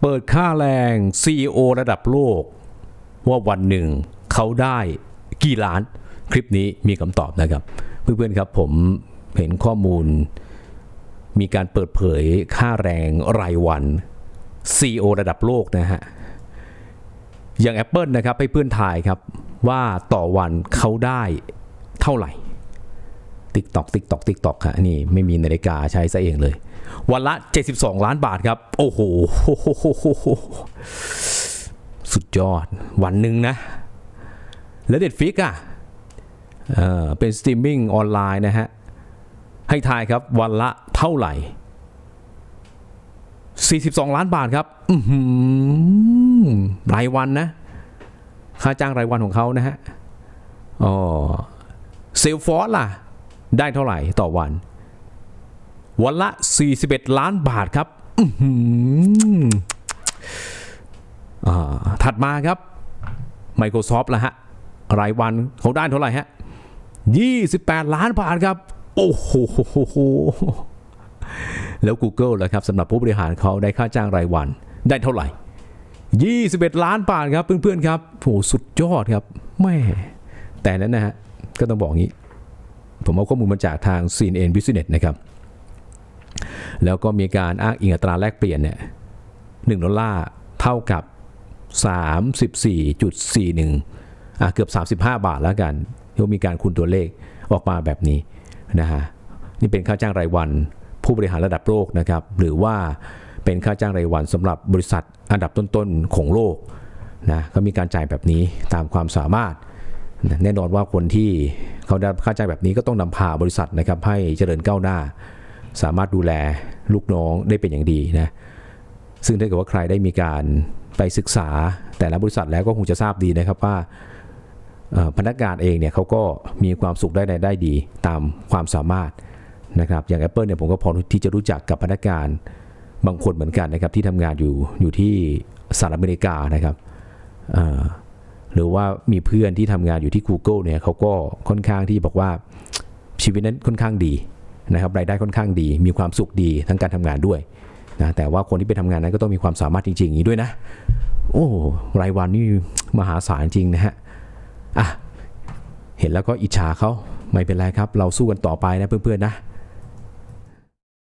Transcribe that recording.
เปิดค่าแรง CEO ระดับโลก ว่าวันหนึ่งเขาได้กี่ล้านคลิปนี้มีคำตอบนะครับ เพื่อนๆครับผมเห็นข้อมูล มีการเปิดเผยค่าแรงรายวัน CEO ระดับโลกนะฮะอย่าง Apple นะครับให้เพื่อนทายครับว่าต่อวันเขาได้เท่าไหร่ ติ๊กตอกติ๊กตอกติ๊กตอกฮะนี่ไม่มีนาฬิกาใช้ซะเองเลย วันละ 72 ล้านบาทครับ โอ้โห สุดยอดวันหนึ่งนะ แล้วเด็ดฟิกอะเออเป็นสตรีมมิ่งออนไลน์นะฮะ ให้ทายครับวันละเท่าไหร่ 42 ล้านบาทครับอือหือรายวันนะ ค่าจ้างรายวันของเขานะฮะอ๋อเซลฟอร์ล่ะ ได้เท่าไหร่ต่อวัน วันละ 41 ล้านบาทครับอื้อหืออ่าถัดมาครับ Microsoft ละฮะ รายวันเขาได้เท่าไหร่ฮะ 28 ล้านบาทครับ โอ้โหแล้ว Google ล่ะครับสำหรับผู้บริหารเขาได้ค่าจ้างรายวันได้เท่าไหร่ 21 ล้านบาทครับเพื่อนๆครับโหสุดยอดครับแม่แต่นั้นนะฮะก็ต้องบอกงี้ ผมเอาข้อมูลมาจากทาง CNN Business นะครับ แล้วก็มีการอ้างอิงอัตราแลกเปลี่ยนเนี่ย1ดอลลาร์เท่ากับ 34.41อะเกือบ 35 บาทแล้วกันที่มีการคูณตัวเลขออกมาแบบนี้นะฮะนี่เป็นค่าจ้างรายวันผู้บริหารระดับโลกนะครับ หรือว่าเป็นค่าจ้างรายวันสำหรับบริษัทอันดับต้นๆของโลกนะก็มีการจ่ายแบบนี้ตามความสามารถ แน่นอนว่าคนที่ เขาได้ค่าจ้างแบบนี้ก็ต้องนำพาบริษัทนะครับให้เจริญก้าวหน้า สามารถดูแลลูกน้องได้เป็นอย่างดีนะซึ่งถ้าเกิดว่าใครได้มีการไปศึกษาแต่ละบริษัทแล้วก็คงจะทราบดีนะครับว่าพนักงานเองเนี่ยเขาก็มีความสุขได้รายได้ดีตามความสามารถนะครับอย่าง Apple เนี่ยผมก็พอที่จะรู้จักกับพนักงานบางคนเหมือนกันนะครับที่ทำงานอยู่อยู่ที่สหรัฐอเมริกานะครับ หรือว่ามีเพื่อนที่ทำงานอยู่ที่ Google เนี่ยเขาก็ค่อนข้างที่บอกว่าชีวิตนั้นค่อนข้างดีนะครับรายได้ค่อนข้างดี มีความสุขดีทั้งการทำงานด้วยนะแต่ว่าคนที่ไปทำงานนั้นก็ต้องมีความสามารถจริงๆอย่างนี้ด้วยนะ โอ้รายวันนี่มหาศาลจริงนะฮะอะเห็นแล้วก็อิจฉาเขาไม่เป็นไรครับ เราสู้กันต่อไปนะเพื่อนๆนะ